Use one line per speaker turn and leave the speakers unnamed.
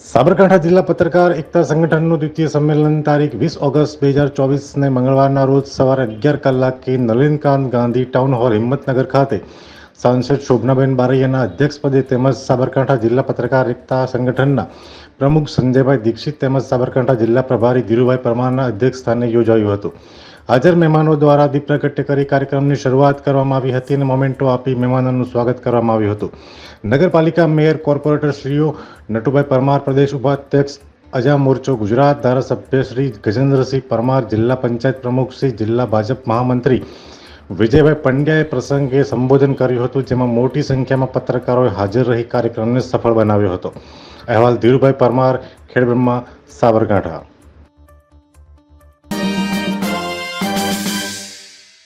સાબરકાંઠા જિલ્લા પત્રકાર એકતા સંગઠનનું દ્વિતીય સંમેલન તારીખ વીસ ઓગસ્ટ બે હજાર ચોવીસને મંગળવારના રોજ સવારે અગિયાર કલાકે નલિનકાંત ગાંધી ટાઉન હોલ હિંમતનગર ખાતે સાંસદ શોભનાબેન બારૈયાના અધ્યક્ષપદે તેમજ સાબરકાંઠા જિલ્લા પત્રકાર એકતા સંગઠનના પ્રમુખ સંજયભાઈ દીક્ષિત તેમજ સાબરકાંઠા જિલ્લા પ્રભારી ધીરુભાઈ પરમારના અધ્યક્ષસ્થાને યોજાયું હતું. હાજર મહેમાનો દ્વારા દીપ પ્રગટ્ય કરી કાર્યક્રમની શરૂઆત કરવામાં આવી હતી અને મોમેન્ટો આપી મહેમાનોનું સ્વાગત કરવામાં આવ્યું હતું. નગરપાલિકા મેયર, કોર્પોરેટર શ્રીઓ નટુભાઈ પરમાર, પ્રદેશ ઉપાધ્યક્ષ અજા મોરચો, ગુજરાત ધારાસભ્ય શ્રી ગજેન્દ્રસિંહ પરમાર, જિલ્લા પંચાયત પ્રમુખ શ્રી જિલ્લા ભાજપ મહામંત્રી વિજયભાઈ પંડ્યાએ પ્રસંગે સંબોધન કર્યું હતું, જેમાં મોટી સંખ્યામાં પત્રકારોએ હાજર રહી કાર્યક્રમને સફળ બનાવ્યો હતો. અહેવાલ ધીરુભાઈ પરમાર, ખેડબ્રહ્મા સાબરકાંઠા